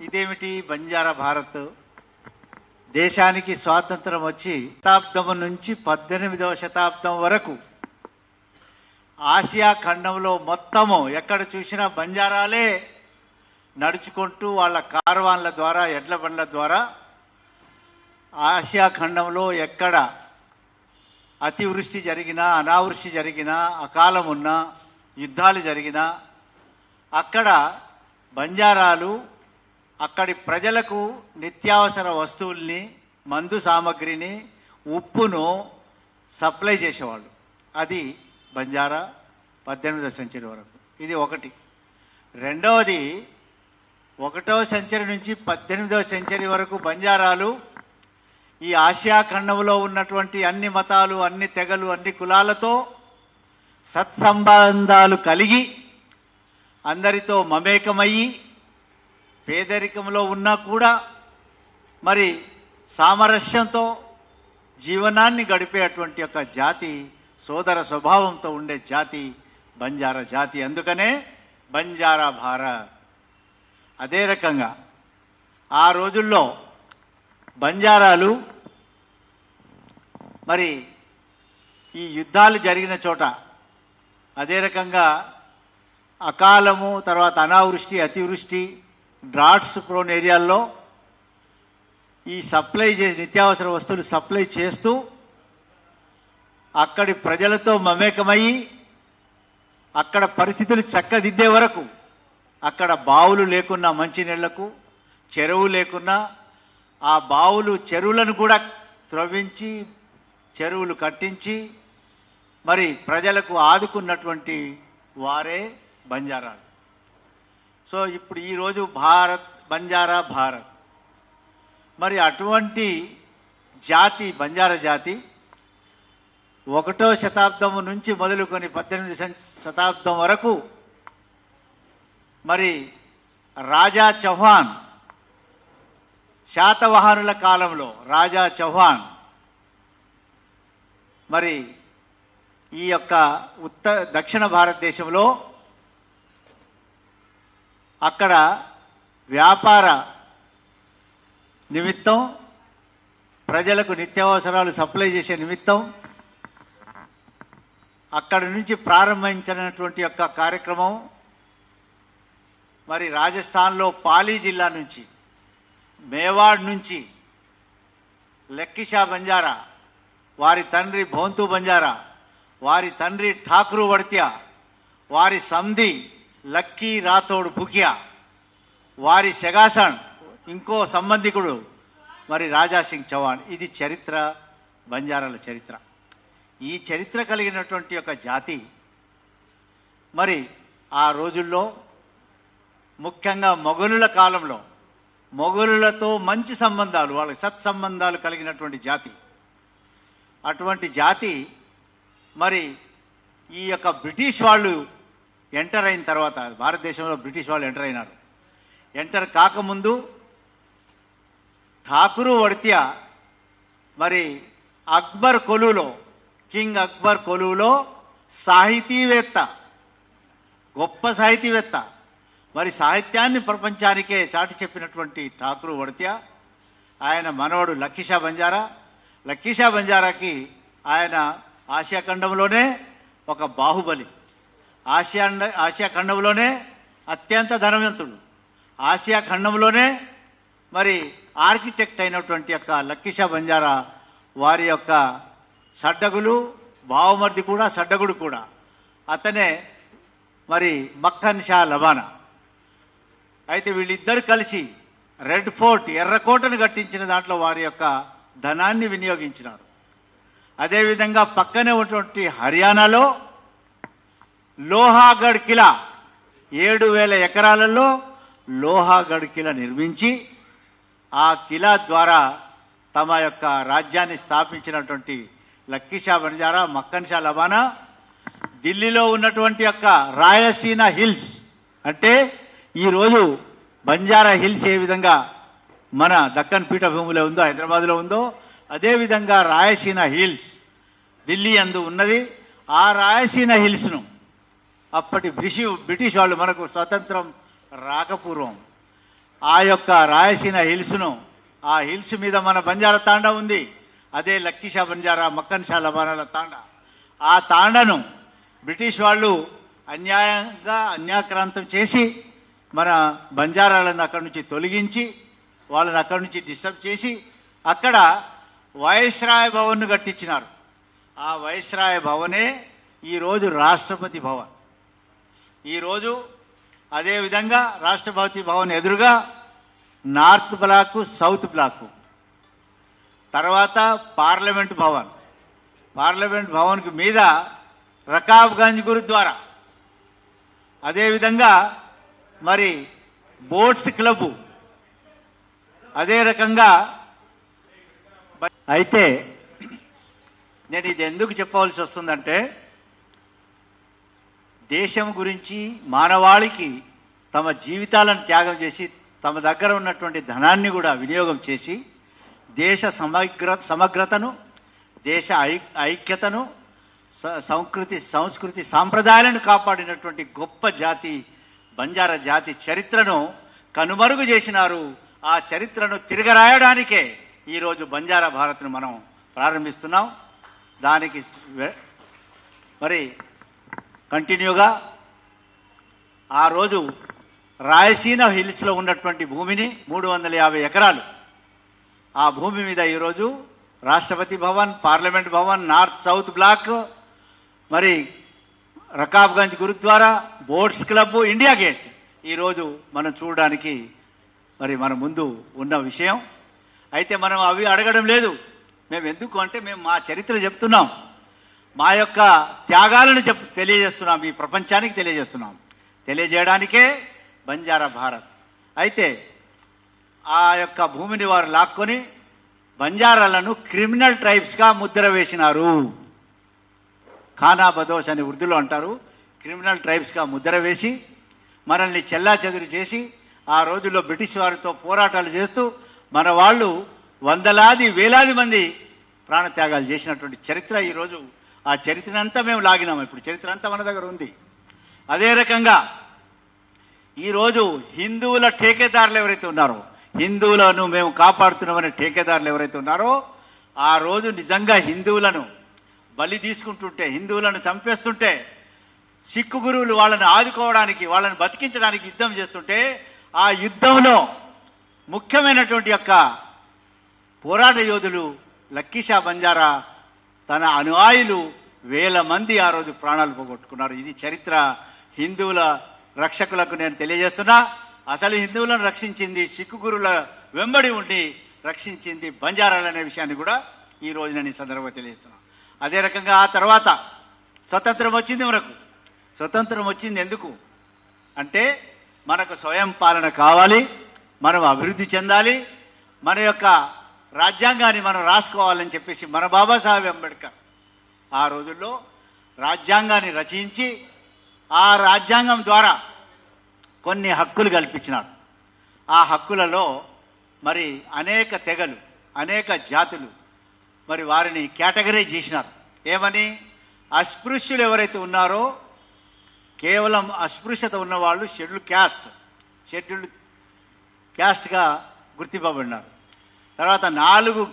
ఇదేమిటి బంజారా భారత్? దేశానికి స్వాతంత్రం వచ్చి శతాబ్దం నుంచి పద్దెనిమిదవ శతాబ్దం వరకు ఆసియా ఖండంలో మొత్తము ఎక్కడ చూసినా బంజారాలే నడుచుకుంటూ వాళ్ళ కార్వాన్ల ద్వారా ఎడ్ల బండ్ల ద్వారా ఆసియా ఖండంలో ఎక్కడ అతివృష్టి జరిగినా అనావృష్టి జరిగినా అకాలం ఉన్నా యుద్ధాలు జరిగినా అక్కడ బంజారాలు అక్కడి ప్రజలకు నిత్యావసర వస్తువుల్ని మందు సామగ్రిని ఉప్పును సప్లై చేసేవాళ్ళు. అది బంజారా పద్దెనిమిదవ సెంచరీ వరకు. ఇది ఒకటి. రెండవది ఒకటవ సెంచరీ నుంచి పద్దెనిమిదవ సెంచరీ వరకు బంజారాలు ఈ ఆసియా ఖండంలో ఉన్నటువంటి అన్ని మతాలు అన్ని తెగలు అన్ని కులాలతో సత్సంబంధాలు కలిగి అందరితో మమేకమయ్యి పేదరికంలో ఉన్నా కూడా మరి సామరస్యంతో జీవనాన్ని గడిపే అటువంటి యొక్క జాతి సోదర స్వభావంతో ఉండే జాతి బంజారా జాతి. అందుకనే బంజారా భార అదే రకంగా ఆ రోజుల్లో బంజారాలు మరి ఈ యుద్ధాలు జరిగిన చోట అదే రకంగా అకాలము తర్వాత అనావృష్టి అతివృష్టి డ్రాట్స్ ప్రోన్ ఏరియాల్లో ఈ సప్లై చేసి నిత్యావసర వస్తువులు సప్లై చేస్తూ అక్కడి ప్రజలతో మమేకమయ్యి అక్కడ పరిస్థితులు చక్కదిద్దే వరకు అక్కడ బావులు లేకున్నా మంచినీళ్ళకు చెరువు లేకున్నా ఆ బావులు చెరువులను కూడా త్రవ్వించి చెరువులు కట్టించి మరి ప్రజలకు ఆదుకున్నటువంటి వారే బంజారాలు. సో ఇప్పుడు ఈరోజు భారత్ బంజారా భారత్. మరి అటువంటి జాతి బంజారా జాతి ఒకటో శతాబ్దం నుంచి మొదలుకొని పద్దెనిమిది శతాబ్దం వరకు మరి రాజా చౌహాన్ శాతవాహనుల కాలంలో రాజా చౌహాన్ మరి ఈ యొక్క ఉత్త దక్షిణ భారతదేశంలో అక్కడ వ్యాపార నిమిత్తం ప్రజలకు నిత్యావసరాలు సప్లై చేసే నిమిత్తం అక్కడి నుంచి ప్రారంభించినటువంటి యొక్క కార్యక్రమం మరి రాజస్థాన్లో పాలీ జిల్లా నుంచి మేవాడ్ నుంచి లెక్కిషా బంజారా వారి తండ్రి భోంతు బంజారా వారి తండ్రి ఠాక్రు వర్త్య వారి సంధి లక్కీ రాథోడ్ బుకియా వారి శగాసన్ ఇంకో సంబంధికుడు మరి రాజా సింగ్ చౌహాన్. ఇది చరిత్ర బంజారాల చరిత్ర. ఈ చరిత్ర కలిగినటువంటి ఒక జాతి మరి ఆ రోజుల్లో ముఖ్యంగా మొఘలుల కాలంలో మొఘలులతో మంచి సంబంధాలు వాళ్ళకి సత్సంబంధాలు కలిగినటువంటి జాతి. అటువంటి జాతి మరి ఈ యొక్క బ్రిటిష్ వాళ్ళు ఎంటర్ అయిన తర్వాత భారతదేశంలో బ్రిటిష్ వాళ్ళు ఎంటర్ అయినారు. ఎంటర్ కాకముందు ఠాకూరు వడ్త్య మరి అక్బర్ కొలువులో కింగ్ అక్బర్ కొలువులో సాహితీవేత్త గొప్ప సాహితీవేత్త. మరి సాహిత్యాన్ని ప్రపంచానికే చాటి చెప్పినటువంటి ఠాకూరు వడ్త్య ఆయన మనవడు లక్కీషా బంజారా. లక్కీషా బంజారాకి ఆయన ఆసియా ఖండంలోనే ఒక బాహుబలి. ఆసియా ఆసియా ఖండంలోనే అత్యంత ధనవంతుడు. ఆసియా ఖండంలోనే మరి ఆర్కిటెక్ట్ అయినటువంటి యొక్క లక్కీషా బంజారా వారి యొక్క సడ్డగులు బావమర్ది కూడా సడ్డగుడు కూడా. అతనే మరి మక్కన్ షా లబానా అయితే వీళ్ళిద్దరు కలిసి రెడ్ ఫోర్ట్ ఎర్రకోటను కట్టించిన దాంట్లో వారి యొక్క ధనాన్ని వినియోగించినారు. అదేవిధంగా పక్కనే ఉన్నటువంటి హర్యానాలో లోహాగఢ్ కిలా ఏడు వేల ఎకరాలలో లోహాగఢ్ కిలా నిర్మించి ఆ కిలా ద్వారా తమ యొక్క రాజ్యాన్ని స్థాపించినటువంటి లక్కీషా బంజారా మక్కన్ షా లబానా ఢిల్లీలో ఉన్నటువంటి యొక్క రాయసీన హిల్స్. అంటే ఈరోజు బంజారా హిల్స్ ఏ విధంగా మన దక్కన్ పీఠభూమిలో ఉందో హైదరాబాద్లో ఉందో అదేవిధంగా రాయసీన హిల్స్ ఢిల్లీ అందు ఉన్నది. ఆ రాయసీన హిల్స్ను అప్పటి బ్రిషి బ్రిటిష్ వాళ్ళు మనకు స్వతంత్రం రాకపూర్వం. ఆ యొక్క రాయసీన హిల్స్ను ఆ హిల్స్ మీద మన బంజారా తాండ ఉంది. అదే లక్కీషా బంజారా మక్కన్షా లబానాల తాండ. ఆ తాండను బ్రిటిష్ వాళ్ళు అన్యాయంగా అన్యాక్రాంతం చేసి మన బంజారాలను అక్కడి నుంచి తొలగించి వాళ్ళని అక్కడి నుంచి డిస్టర్బ్ చేసి అక్కడ వైస్రాయ్ భవన్ను కట్టించినారు. ఆ వైస్రాయ్ భవనే ఈరోజు రాష్ట్రపతి భవన్. ఈరోజు అదేవిధంగా రాష్ట్రపతి భవన్ ఎదురుగా నార్త్ బ్లాక్ సౌత్ బ్లాక్. తర్వాత పార్లమెంట్ భవన్. పార్లమెంట్ భవన్కు మీద రకాబ్గంజ్ గురుద్వారా అదేవిధంగా మరి బోట్స్ క్లబ్. అదే రకంగా అయితే నేను ఇది ఎందుకు చెప్పవలసి వస్తుందంటే దేశం గురించి మానవాళికి తమ జీవితాలను త్యాగం చేసి తమ దగ్గర ఉన్నటువంటి ధనాన్ని కూడా వినియోగం చేసి దేశ సమగ్ర సమగ్రతను దేశ ఐక్యతను సంస్కృతి సంస్కృతి సాంప్రదాయాలను కాపాడినటువంటి గొప్ప జాతి బంజారా జాతి చరిత్రను కనుమరుగు చేసినారు. ఆ చరిత్రను తిరగరాయడానికే ఈరోజు బంజారా భారత్ను మనం ప్రారంభిస్తున్నాం. దానికి మరి కంటిన్యూగా ఆ రోజు రాయసీన హిల్స్లో ఉన్నటువంటి భూమిని మూడు వందల యాభై ఎకరాలు. ఆ భూమి మీద ఈరోజు Rashtrapati Bhavan parliament Bhavan north south block మరి Rakabganj Gurdwara boats club India gate. ఈరోజు మనం చూడడానికి మరి మన ముందు ఉన్న విషయం. అయితే మనం అవి అడగడం లేదు. మేము ఎందుకు అంటే మేము మా చరిత్ర చెప్తున్నాం. మా యొక్క త్యాగాలను చెప్ తెలియజేస్తున్నాం ఈ ప్రపంచానికి తెలియజేస్తున్నాం. తెలియజేయడానికే బంజారా భారత్. అయితే ఆ యొక్క భూమిని వారు లాక్కొని బంజారాలను క్రిమినల్ ట్రైబ్స్గా ముద్ర వేసినారు. ఖానా బదోష్ అని ఉర్దూలో అంటారు. క్రిమినల్ ట్రైబ్స్గా ముద్ర వేసి మనల్ని చెల్లా చేసి ఆ రోజుల్లో బ్రిటిష్ వారితో పోరాటాలు చేస్తూ మన వాళ్ళు వందలాది వేలాది మంది ప్రాణత్యాగాలు చేసినటువంటి చరిత్ర ఈరోజు ఆ చరిత్రనంతా మేము లాగినాము ఇప్పుడు. చరిత్ర అంతా మన దగ్గర ఉంది. అదే రకంగా ఈరోజు హిందువుల ఠేకేదారులు ఎవరైతే ఉన్నారో హిందువులను మేము కాపాడుతున్నామనే ఠేకేదారులు ఎవరైతే ఉన్నారో ఆ రోజు నిజంగా హిందువులను బలి తీసుకుంటుంటే హిందువులను చంపేస్తుంటే సిక్కు గురువులు వాళ్ళని ఆదుకోవడానికి వాళ్ళని బతికించడానికి యుద్ధం చేస్తుంటే ఆ యుద్ధంలో ముఖ్యమైనటువంటి యొక్క పోరాట యోధులు లక్కీషా బంజారా తన అనుయాయులు వేల మంది ఆ రోజు ప్రాణాలు పోగొట్టుకున్నారు. ఇది చరిత్ర హిందువుల రక్షకులకు నేను తెలియజేస్తున్నా. అసలు హిందువులను రక్షించింది సిక్కు గురుల వెంబడి ఉండి రక్షించింది బంజారాలు అనే విషయాన్ని కూడా ఈ రోజు నేను ఈ సందర్భంగా తెలియజేస్తున్నా. అదే రకంగా ఆ తర్వాత స్వతంత్రం వచ్చింది మనకు. స్వతంత్రం వచ్చింది ఎందుకు? అంటే మనకు స్వయం పాలన కావాలి మనం అభివృద్ధి చెందాలి మన యొక్క రాజ్యాంగాన్ని మనం రాసుకోవాలని చెప్పేసి మన బాబాసాహెబ్ అంబేద్కర్ ఆ రోజుల్లో రాజ్యాంగాన్ని రచించి ఆ రాజ్యాంగం ద్వారా కొన్ని హక్కులు కల్పించినారు. ఆ హక్కులలో మరి అనేక తెగలు అనేక జాతులు మరి వారిని కేటగరైజ్ చేసినారు. ఏమని? అస్పృశ్యులు ఎవరైతే ఉన్నారో కేవలం అస్పృశ్యత ఉన్నవాళ్ళు షెడ్యూల్ క్యాస్ట్ షెడ్యూల్డ్ క్యాస్ట్గా గుర్తింపబడినారు. తర్వాత నాలుగు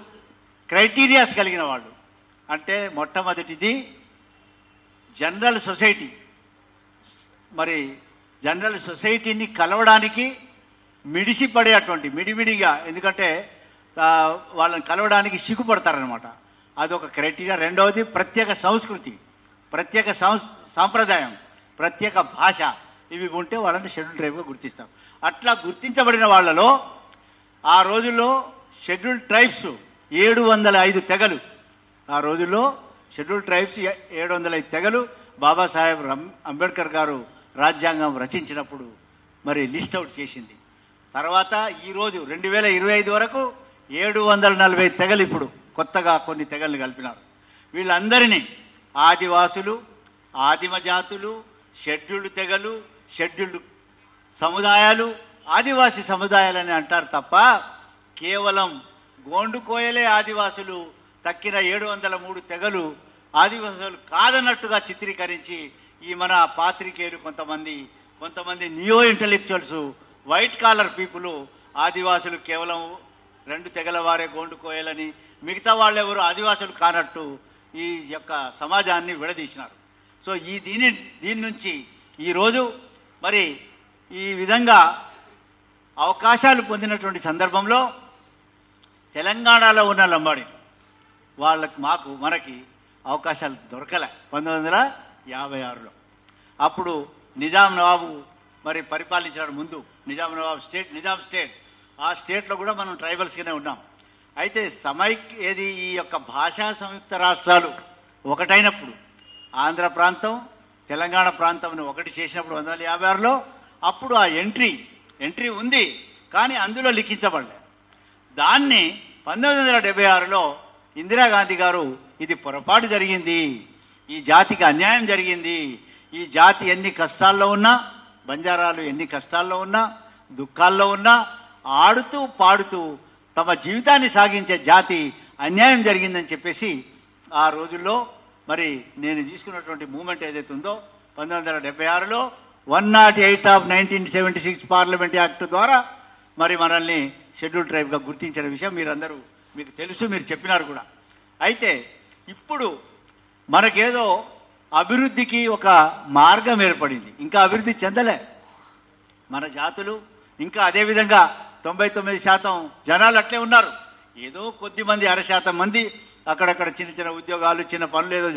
క్రైటీరియాస్ కలిగిన వాళ్ళు. అంటే మొట్టమొదటిది జనరల్ సొసైటీ. మరి జనరల్ సొసైటీని కలవడానికి మిడిసిపడేటువంటి మిడిమిడిగా ఎందుకంటే వాళ్ళని కలవడానికి సిగ్గుపడతారనమాట అదొక క్రైటీరియా. రెండవది ప్రత్యేక సంస్కృతి ప్రత్యేక సంస్ సాంప్రదాయం ప్రత్యేక భాష. ఇవి ఉంటే వాళ్ళని షెడ్యూల్ ట్రైబ్గా గుర్తిస్తాం. అట్లా గుర్తించబడిన వాళ్ళలో ఆ రోజుల్లో షెడ్యూల్ ట్రైబ్స్ ఏడు వందల ఐదు తెగలు. ఆ రోజుల్లో షెడ్యూల్ ట్రైబ్స్ ఏడు వందల ఐదు తెగలు బాబాసాహెబ్ అంబేద్కర్ గారు రాజ్యాంగం రచించినప్పుడు మరి లిస్ట్ అవుట్ చేసింది. తర్వాత ఈరోజు రెండు వేల ఇరవై ఐదు వరకు ఏడు వందల నలభై తెగలు ఇప్పుడు కొత్తగా కొన్ని తెగలు కలిపినారు. వీళ్ళందరినీ ఆదివాసులు ఆదిమ జాతులు షెడ్యూల్డ్ తెగలు షెడ్యూల్డ్ సముదాయాలు ఆదివాసీ సముదాయాలని అంటారు తప్ప కేవలం గోండు కోయలే ఆదివాసులు తక్కిన ఏడు వందల మూడు తెగలు ఆదివాసులు కాదన్నట్టుగా చిత్రీకరించి ఈ మన పాత్రికేయులు కొంతమంది కొంతమంది neo intellectuals white collar people ఆదివాసులు కేవలం రెండు తెగల వారే గోండుకోయాలని మిగతా వాళ్ళెవరు ఆదివాసులు కానట్టు ఈ యొక్క సమాజాన్ని విడదీసినారు. సో ఈ దీని దీని నుంచి ఈరోజు మరి ఈ విధంగా అవకాశాలు పొందినటువంటి సందర్భంలో తెలంగాణలో ఉన్న లంబాడి. వాళ్ళకి మాకు మనకి అవకాశాలు దొరకలే. పంతొమ్మిది వందల యాభై ఆరులో. అప్పుడు నిజాం నవాబు మరి పరిపాలించడం ముందు నిజాం నవాబు స్టేట్ నిజాం స్టేట్. ఆ స్టేట్లో కూడా మనం ట్రైబల్స్గానే ఉన్నాం. అయితే సమైక్ ఏది ఈ యొక్క భాషా సంయుక్త రాష్ట్రాలు ఒకటైనప్పుడు ఆంధ్ర ప్రాంతం తెలంగాణ ప్రాంతంను ఒకటి చేసినప్పుడు వందల వందల యాభై ఆరులో అప్పుడు ఆ ఎంట్రీ ఎంట్రీ ఉంది కానీ అందులో లిఖించబడలేదు దాన్ని పంతొమ్మిది వందల డెబ్బై ఆరులో ఇందిరాగాంధీ గారు ఇది పొరపాటు జరిగింది. ఈ జాతికి అన్యాయం జరిగింది. ఈ జాతి ఎన్ని కష్టాల్లో ఉన్నా బంజారాలు ఎన్ని కష్టాల్లో ఉన్నా దుఃఖాల్లో ఉన్నా ఆడుతూ పాడుతూ తమ జీవితాన్ని సాగించే జాతి అన్యాయం జరిగిందని చెప్పేసి ఆ రోజుల్లో మరి నేను తీసుకున్నటువంటి మూమెంట్ ఏదైతే ఉందో పంతొమ్మిది వందల డెబ్బై ఆరులో one not eight of nineteen seventy six parliament act ద్వారా మరి మనల్ని షెడ్యూల్ ట్రైబ్గా గుర్తించిన విషయం మీరందరూ మీకు తెలుసు మీరు చెప్పినారు కూడా. అయితే ఇప్పుడు మనకేదో అభివృద్ధికి ఒక మార్గం ఏర్పడింది. ఇంకా అభివృద్ధి చెందలే. మన జాతులు ఇంకా అదే విధంగా తొంభై తొమ్మిది శాతం జనాలు అట్లే ఉన్నారు. ఏదో కొద్ది మంది అర శాతం మంది అక్కడక్కడ చిన్న చిన్న ఉద్యోగాలు చిన్న పనులు ఏదో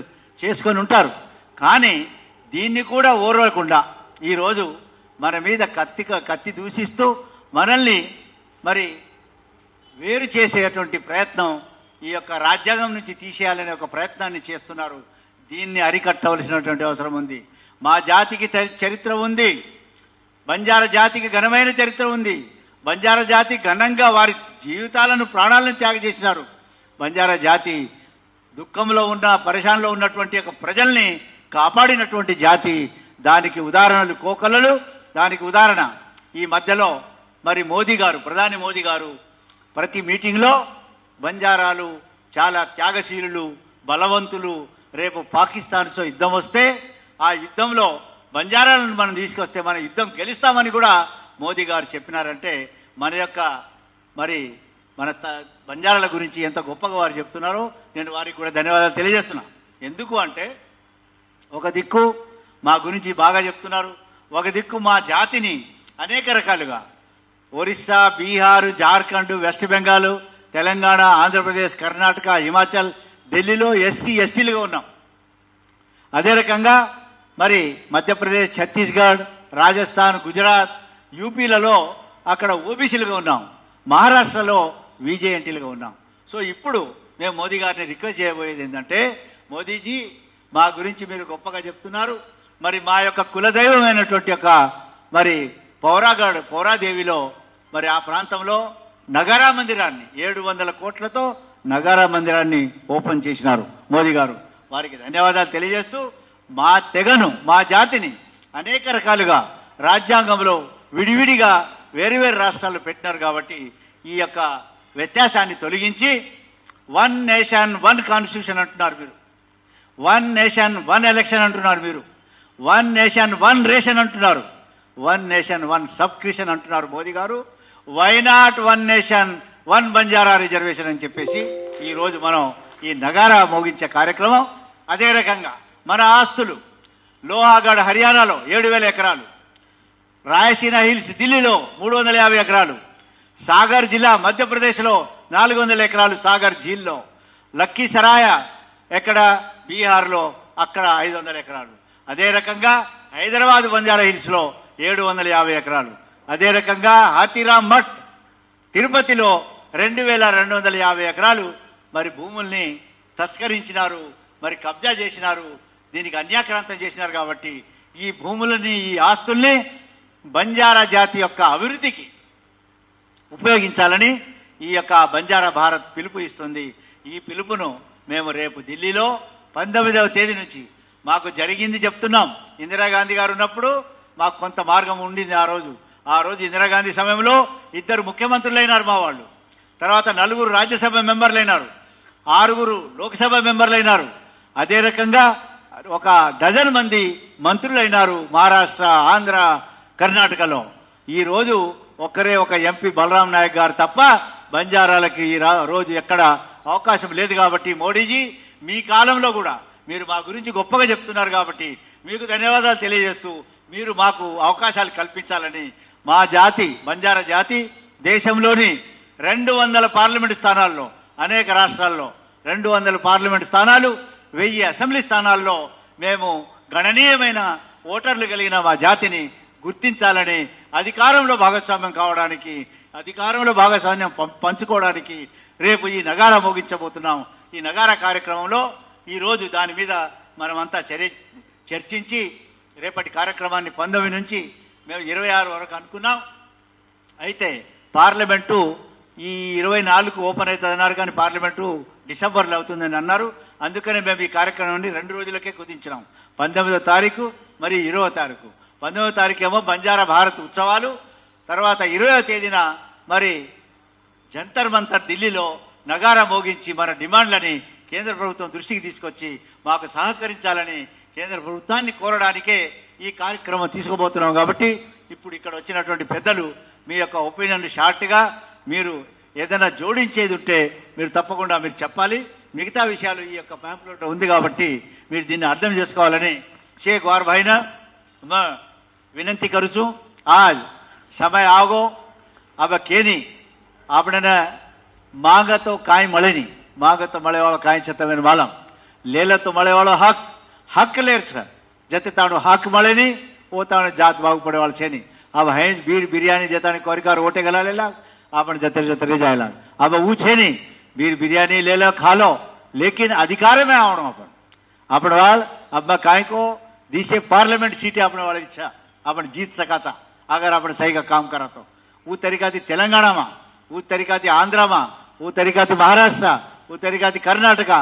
చేసుకొని ఉంటారు. కానీ దీన్ని కూడా ఓర్వకుండా ఈరోజు మన మీద కత్తి కత్తి దూషిస్తూ మనల్ని మరి వేరు చేసేటువంటి ప్రయత్నం ఈ యొక్క రాజ్యాంగం నుంచి తీసేయాలనే ఒక ప్రయత్నాన్ని చేస్తున్నారు. దీన్ని అరికట్టవలసినటువంటి అవసరం ఉంది. మా జాతికి చరిత్ర ఉంది. బంజారా జాతికి ఘనమైన చరిత్ర ఉంది. బంజారా జాతి ఘనంగా వారి జీవితాలను ప్రాణాలను త్యాగ చేసినారు. బంజారా జాతి దుఃఖంలో ఉన్న పరిశాన్లో ఉన్నటువంటి ఒక ప్రజల్ని కాపాడినటువంటి జాతి దానికి ఉదాహరణలు కోకలలు. దానికి ఉదాహరణ ఈ మధ్యలో మరి మోదీ గారు ప్రధాని మోదీ గారు ప్రతి మీటింగ్లో బంజారాలు చాలా త్యాగశీలులు బలవంతులు రేపు పాకిస్తాన్తో యుద్ధం వస్తే ఆ యుద్ధంలో బంజారాలను మనం తీసుకొస్తే మన యుద్ధం గెలుస్తామని కూడా మోదీ గారు చెప్పినారంటే మన యొక్క మరి మన త- బంజారాల గురించి ఎంత గొప్పగా వారు చెప్తున్నారో నేను వారికి కూడా ధన్యవాదాలు తెలియజేస్తున్నా. ఎందుకు అంటే ఒక దిక్కు మా గురించి బాగా చెప్తున్నారు ఒక దిక్కు మా జాతిని అనేక రకాలుగా ఒరిస్సా బీహార్ జార్ఖండ్ వెస్ట్ బెంగాల్ తెలంగాణ ఆంధ్రప్రదేశ్ కర్ణాటక హిమాచల్ ఢిల్లీలో ఎస్సీ ఎస్టీలుగా ఉన్నాం. అదే రకంగా మరి మధ్యప్రదేశ్ ఛత్తీస్గఢ్ రాజస్థాన్ గుజరాత్ యూపీలలో అక్కడ ఓబీసీలుగా ఉన్నాం. మహారాష్ట్రలో విజేఎన్టీలుగా ఉన్నాం. సో ఇప్పుడు మేము మోదీ గారిని రిక్వెస్ట్ చేయబోయేది ఏంటంటే మోదీజీ మా గురించి మీరు గొప్పగా చెప్తున్నారు. మరి మా యొక్క కులదైవమైనటువంటి యొక్క మరి పౌరాగఢ్ పౌరాదేవిలో మరి ఆ ప్రాంతంలో నగర మందిరాన్ని ఏడు వందల కోట్లతో నగర మందిరాన్ని ఓపెన్ చేసినారు మోదీ గారు. వారికి ధన్యవాదాలు తెలియజేస్తూ మా తెగను మా జాతిని అనేక రకాలుగా రాజ్యాంగంలో విడివిడిగా వేరువేరు రాష్ట్రాలు పెట్టినారు కాబట్టి ఈ యొక్క వ్యత్యాసాన్ని తొలగించి వన్ నేషన్ వన్ కాన్స్టిట్యూషన్ అంటున్నారు మీరు. వన్ నేషన్ వన్ ఎలక్షన్ అంటున్నారు మీరు. వన్ నేషన్ వన్ రేషన్ అంటున్నారు. వన్ నేషన్ వన్ సబ్స్క్రిప్షన్ అంటున్నారు Modi garu. Why not one nation one Banjara reservation అని చెప్పేసి ఈ రోజు మనం ఈ నగారా మోగించే కార్యక్రమం. అదే రకంగా మన ఆస్తులు లోహాగఢ్ హర్యానాలో ఏడు వేల ఎకరాలు రాయసీన హిల్స్ ఢిల్లీలో మూడు వందల యాభై ఎకరాలు సాగర్ జిల్లా మధ్యప్రదేశ్లో నాలుగు వందల ఎకరాలు సాగర్ ఝీల్లో లక్కీసరాయ ఎక్కడ బీహార్లో అక్కడ ఐదు వందల ఎకరాలు. అదే రకంగా హైదరాబాద్ బంజారా హిల్స్లో ఏడు వందల యాభై ఎకరాలు. అదే రకంగా హాతీరామ్ మఠ్ తిరుపతిలో రెండు వేల రెండు వందల యాభై ఎకరాలు మరి భూముల్ని తస్కరించినారు మరి కబ్జా చేసినారు దీనికి అన్యాక్రాంతం చేసినారు కాబట్టి ఈ భూములని ఈ ఆస్తుల్ని బంజారా జాతి యొక్క అభివృద్ధికి ఉపయోగించాలని ఈ యొక్క బంజారా భారత్ పిలుపు ఇస్తుంది. ఈ పిలుపును మేము రేపు ఢిల్లీలో పంతొమ్మిదవ తేదీ నుంచి మాకు జరిగింది చెప్తున్నాం. ఇందిరాగాంధీ గారు ఉన్నప్పుడు మాకు కొంత మార్గం ఉండింది ఆ రోజు. ఆ రోజు ఇందిరాగాంధీ సమయంలో ఇద్దరు ముఖ్యమంత్రులైనారు మా వాళ్ళు. తర్వాత నలుగురు రాజ్యసభ మెంబర్లైనారు. ఆరుగురు లోక్సభ మెంబర్లైనారు. అదే రకంగా ఒక డజన్ మంది మంత్రులైనారు మహారాష్ట్ర ఆంధ్ర కర్ణాటకలో. ఈ రోజు ఒక్కరే ఒక ఎంపీ బలరాం నాయక్ గారు తప్ప బంజారాలకి ఈ రా- రోజు ఎక్కడ అవకాశం లేదు కాబట్టి మోడీజీ మీ కాలంలో కూడా మీరు మా గురించి గొప్పగా చెప్తున్నారు కాబట్టి మీకు ధన్యవాదాలు తెలియజేస్తూ మీరు మాకు అవకాశాలు కల్పించాలని మా జాతి బంజారా జాతి దేశంలోని రెండు వందల పార్లమెంట్ స్థానాల్లో అనేక రాష్ట్రాల్లో రెండు వందల పార్లమెంట్ స్థానాలు వెయ్యి అసెంబ్లీ స్థానాల్లో మేము గణనీయమైన ఓటర్లు కలిగిన మా జాతిని గుర్తించాలని అధికారంలో భాగస్వామ్యం కావడానికి అధికారంలో భాగస్వామ్యం పం- పంచుకోవడానికి రేపు ఈ నగారా మోగించబోతున్నాం. ఈ నగారా కార్యక్రమంలో ఈ రోజు దాని మీద మనమంతా చర్చించి రేపటి కార్యక్రమాన్ని పంతొమ్మిది నుంచి మేము ఇరవై ఆరు వరకు అనుకున్నాం. అయితే పార్లమెంటు ఈ ఇరవై నాలుగు ఓపెన్ అవుతుంది అన్నారు కానీ పార్లమెంటు డిసెంబర్లో అవుతుందని అన్నారు. అందుకనే మేము ఈ కార్యక్రమాన్ని రెండు రోజులకే కుదించినాం. పంతొమ్మిదో తారీఖు మరి ఇరవై తారీఖు. పంతొమ్మిదో తారీఖు ఏమో బంజారా భారత్ ఉత్సవాలు. తర్వాత ఇరవయో తేదీన మరి జంతర్ మంతర్ ఢిల్లీలో నగారా మోగించి మన డిమాండ్లని కేంద్ర ప్రభుత్వం దృష్టికి తీసుకొచ్చి మాకు సహకరించాలని కేంద్ర ప్రభుత్వాన్ని కోరడానికే ఈ కార్యక్రమం తీసుకుపోతున్నాం కాబట్టి ఇప్పుడు ఇక్కడ వచ్చినటువంటి పెద్దలు మీ యొక్క ఒపీనియన్ షార్ట్గా మీరు ఏదైనా జోడించేది ఉంటే మీరు తప్పకుండా మీరు చెప్పాలి. మిగతా విషయాలు ఈ యొక్క ప్యాంప్లెట్ ఉంది కాబట్టి మీరు దీన్ని అర్థం చేసుకోవాలని షేక్ వార్ భాయిన వినంతి కరుచు ఆ సమయ ఆగో అవ కేని આપણને మాగతో కాయ మళని మాగతో નહીં માંગ તો મળેવાળો કાંઈ છે તમે માલમ લેલે તો जैसे ताणु हक मले नी वो ताणु जात भाव पड़े वाले छे नी अब हैं बीर बिरयानी जैसा ने कोरी रोटे गला ले लाग आपन जतर जतर जाए लाग अब वो छे बीर बिरयानी ले लो खा लो लेकिन अधिकार में आओ अपन अपन वाल अब मैं कहीं को दिशे पार्लियामेंट सीटें अपने वाले इच्छा अपन जीत सका था अगर अपन सही का काम करा तो वो तरीका थी तेलंगाना में वो तरीका थी आंध्रा में वो तरीका थी महाराष्ट्र वो तरीका थी कर्नाटका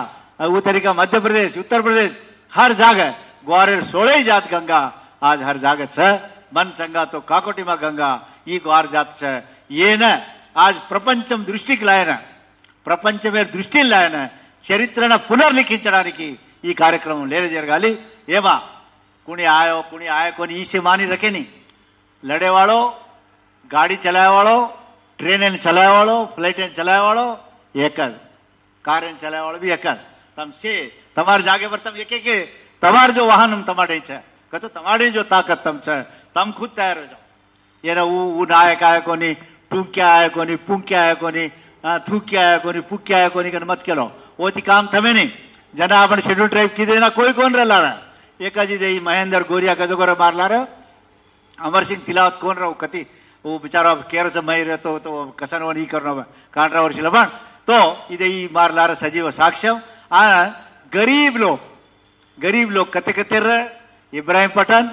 वो तरीका मध्य प्रदेश उत्तर प्रदेश हर जगह ग्वार सोले जात गंगा आज हर जागत है मन चंगा तो काकोटी मा गंगा ये ग्वार जात है ये न आज प्रपंचम दृष्टि लाए न प्रपंच में दृष्टि लाए न चरित्र पुनर्लिखा की कार्यक्रम लेने जरगाली एमा कुछ आयो कुछ आयो को इसे मानी रखे नहीं लड़े वालो गाड़ी चलाए वालो ट्रेन चलाए वालो फ़्लाइट चलाए वालो एक कार चलाए वालो भी एक तम से तमार जागे पर तम एक एक, एक तवार जो वाहन तमाड़े छे कहते तमाड़े जो ताकत तम छे तम खुद तैयार हो जाओ ये ना वो नायक आया को नहीं टूक्य आया को नहीं पुंक्य आया को नहीं थूक्य आया को नहीं पुक्य आया को नहीं मत करो वो थी काम थमे नहीं जना अपन शेड्यूल ट्राइव की देना कोई कौन रह ला रहा है एक अजी दे महेंद्र गोरिया का जो रहे अमर सिंह तिलावत कौन मई रहते हो तो कसन तो इधे मार सजीव साक्ष्य आ गरीब लोग गरीब लोग कतेकतेर इब्राहिम पटन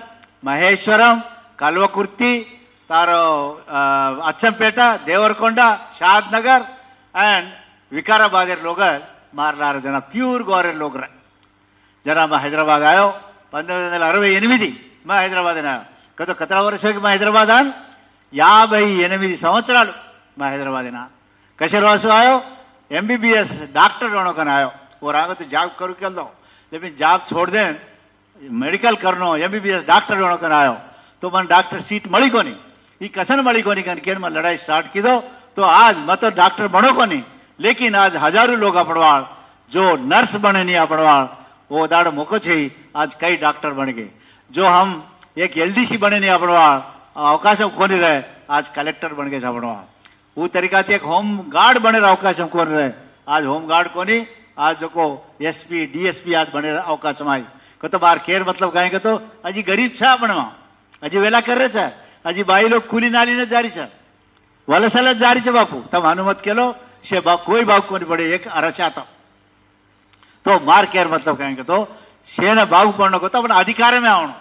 మహేశ్వరం కల్వకుర్తి తారు అచ్చంపేట దేవరకొండ షాద్ నగర్ అండ్ వికారాబాద్ లోగ మారినారు జన ప్యూర్ గోరెర్ లోగర. జన మా హైదరాబాద్ ఆయో పంతొమ్మిది వందల అరవై ఎనిమిది మా హైదరాబాద్ గత కతర వరుసకి మా హైదరాబాద్ అని యాభై ఎనిమిది సంవత్సరాలు మా హైదరాబాద్ కశర్వాసు ఆయో ఎంబీబీఎస్ డాక్టర్ రోణకన్ ఆయో ఓ రాగతి జాబ్ కరుకెళ్దాం. लेकिन जॉब छोड़ दे मेडिकल करनो एमबीबीएस डॉक्टर ठहणो करायो तो मन डॉक्टर सीट मिली कोन्हे ही कसन मिली कोन्हे कारण केर मां लड़ाई स्टार्ट कीधो तो आज मैं तो डॉक्टर बनो कोन्हे लेकिन आज हजारों लोग अपणवाड़ जो नर्स बने नहीं अपणवाड़ वो दाड़ मोको छे आज कई डॉक्टर बन गए जो हम एक एलडीसी बने नहीं अपणवाड़ अवकाश कोनी रहे आज कलेक्टर बन गए अपणवाड़ वो तरीका थे एक होम गार्ड बने अवकाश कोनी रहे आज होम गार्ड कोनी आज जो एसपी डीएसपी आज बने अवकाशम आई को तो बार केर मतलब कहें के तो हजी गरीब छा बनवा हजी वेला कर रहे छे हजी बाई लोग कुली नाली ने जारी छे वलसल जारी छे बापू तम अनुमत केलो शे बा कोई बाग कोनी पड़े एक अरचा तो तो मार केर मतलब कहेंगे तो शेन बाग पड़ने को तो अपने अधिकार में आवणो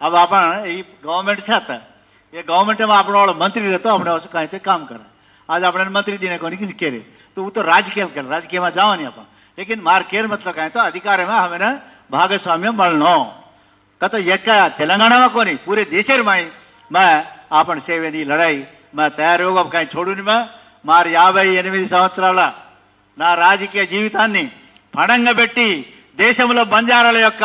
अब आपण ही गव्हर्नमेंट છે आता એ ગવર્મેન્ટમાં આપણો મંત્રી રહેતો આપણે કાંઈ તે કામ કરે આજે આપણે મંત્રી દીને કોની केरे તો હું તો રાજકીય કરે રાજકીયમાં જવાની આપણ લેકિન માર કેર મતલબ કાંઈ તો અધિકારમાં હમને ભાગસ્વામ્ય મળનો કતો એક તેલંગાણામાં કોની પૂરે దేశర్మాయి మా ఆపణ సేవేని లడాయి మా తయారుగా కాయ చూడుని మా మారు యాభై ఎనిమిది సంవత్సరాల నా రాజకీయ జీవితాన్ని పణంగా పెట్టి దేశంలో బంజారాల యొక్క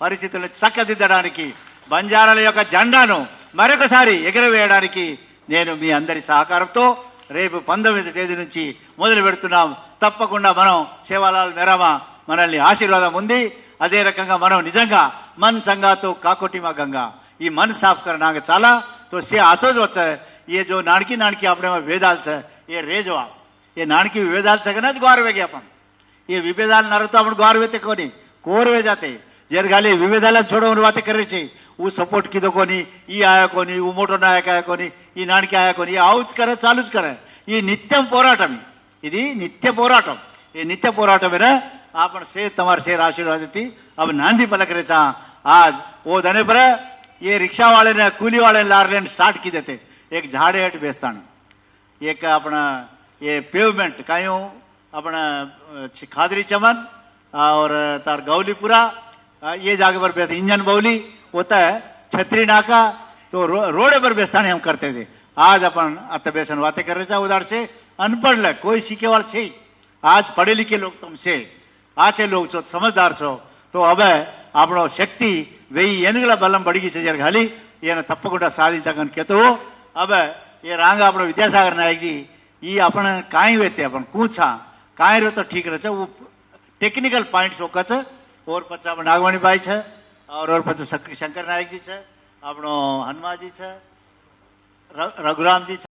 పరిస్థితులను చక్కదిద్దడానికి బంజారాల యొక్క జెండాను మరొకసారి ఎగురవేయడానికి నేను మీ అందరి సహకారంతో రేపు పంతొమ్మిది తేదీ నుంచి మొదలు పెడుతున్నాం తప్పకుండా మనం సేవాలాల్ మెరామా మనల్ని ఆశీర్వాదం ఉంది అదే రకంగా మనం నిజంగా మన్ సంగాతో కాకోటిమా గంగా ఈ मन साफ करना के चाला तो से आचोज होता है ये जो नानकी नानकी आपने में वेदाल से ये रे जो आप ये नानकी वेदाल से ना गौरवे गया अपन ये विभेदाल नर तो आपण गौरवे ते कोणी कोरवे जाते जर गाली विभेदाला छोडवून वाते करायचे ऊ सपोर्ट किदो कोनी आया को नहीं वो मोटो नायक आया कोनी ये नाणके आया कोनी आउज करे चालू करे. ये नित्यम पोराटम. इदी नित्य पोराटम. ये नित्य पोराटम रे आपन से तमार से आशीर्वाद देती. अब नांदी पलक रे चा आज वो धने पर ये रिक्शा वाले ने कूली वाले लार ले स्टार्ट की देते. एक झाड़े हेट बेस्तान. एक अपना ये पेवमेंट कायो अपना खादरी चमन, और, तार गौलीपुरा ये जागे पर बेस, इंजन बौली होता है छतरी नाका तो रो, रोड पर बेस्ताने हम करते थे आज अपन आता बेसन वाते कर रहे थे उधर से अनपढ़ लग कोई सीखे वाल छे आज पढ़े लिखे लोग तुमसे आचे लोग छो समझदार छो तो अब આપણો શક્તિ વેઈ એનગલા બલમ બડગી છે જ્યારે ખાલી એને તપ્પકુંડા સાધિંચાકન કહેતો હવે એ રાંગ આપણો વિદ્યાસાગર નાયકજી એ આપણે કાંઈ વેતે પણ કૂછા કાંઈ રહ્યો તો ઠીક રહે છે ટેકનિકલ પોઈન્ટ શોક છે ઓર પછી આપણે નાગવાણીભાઈ છે પછી શંકર નાયકજી છે આપણો હનુમાનજી છે રઘુરામજી છે